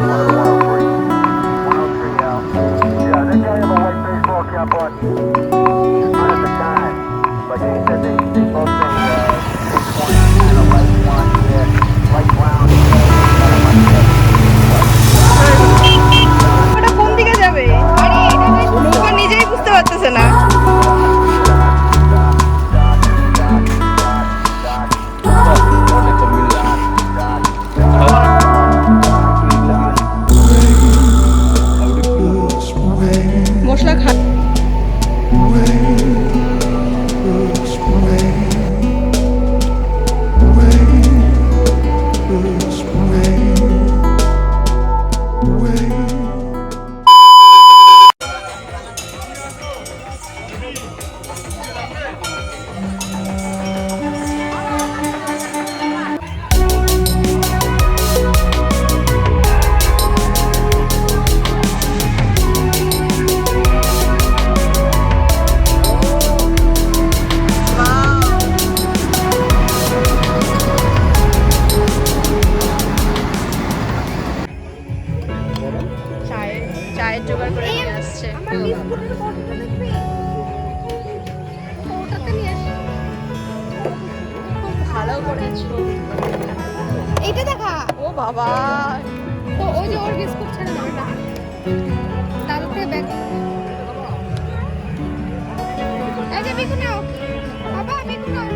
Whoa. ভালো করেছ এইটা দেখা। ও বাবা। ও ওই যে ওর বিস্কুট ছেড়ে দাও। না তার উপরে ব্যাগ। এই যে বিকু নাও। বাবা বিকু নাও।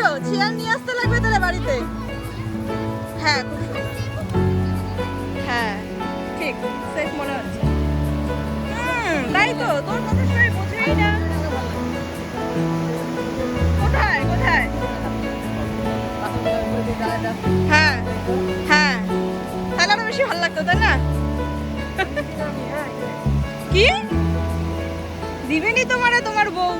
ভালো চেয়ার নিয়ে আসতে লাগবে তাহলে বাড়িতে। হ্যাঁ খুব সুন্দর। হ্যাঁ ঠিক সেফ মনে হচ্ছে। তাই তো তোর কথা সবাই বোঝেই না। কোথায় কোথায়? হ্যাঁ হ্যাঁ। তাহলে আরও বেশি ভালো লাগতো তাই না? কি? দিবেনি তোমারে তোমার বউ।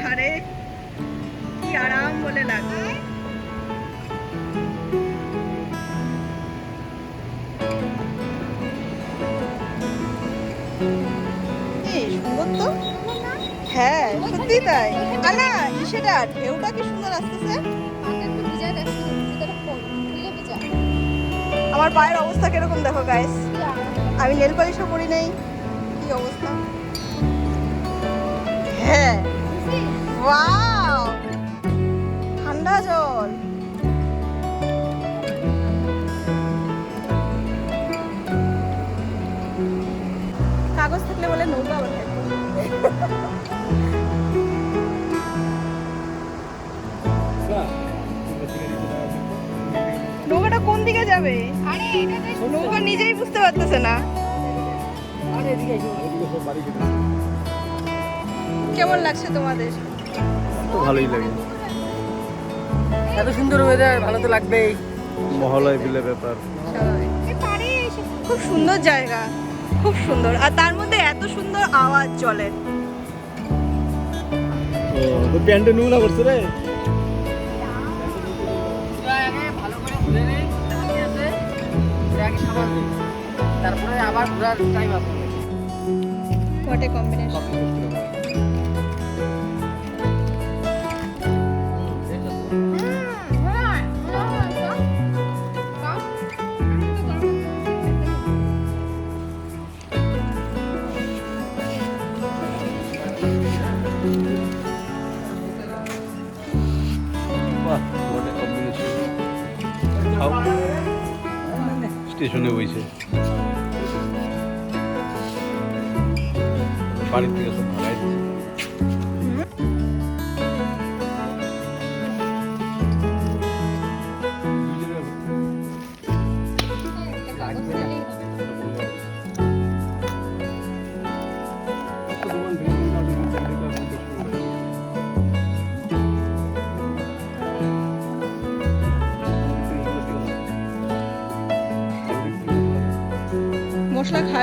আহারে কি আরাম বলে এই সুন্দর তো? হ্যাঁ সত্যি তাই। না সেটা ঢেউটা কি সুন্দর আসতেছে। আমার পায়ের অবস্থা কীরকম দেখো গাইস আমি নেল পলিশও করি নাই। কি অবস্থা? হ্যাঁ? ওয়াও ঠান্ডা জল। কাগজ থাকলে বলে নৌকা বানায় নৌকাটা কোন দিকে যাবে? আরে নৌকা নিজেই বুঝতে পারতেছে না। কেমন লাগছে তোমাদের? তো ভালোই লাগে। এত সুন্দর ওয়েদার ভালো তো লাগবেই। মহালয় বিলে ব্যাপার। এই পারে এসে খুব সুন্দর জায়গা খুব সুন্দর। আর তার মধ্যে এত সুন্দর আওয়াজ ও তো প্যান্টে নুলা করছে রে। আগে ভালো করে ঘুরে নেই ঠিক আছে? এর আগে সামাল দিই তারপরে আবার ঘোরার টাইম আছে। হোয়াট কম্বিনেশন স্টেশনে বইছে। বাড়ির থেকে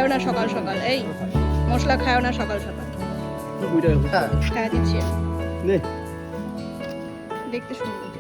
খায়ও না সকাল সকাল এই মশলা খায়ও না সকাল সকাল। হ্যাঁ খাওয়া দিচ্ছি। দেখতে জিনিসটা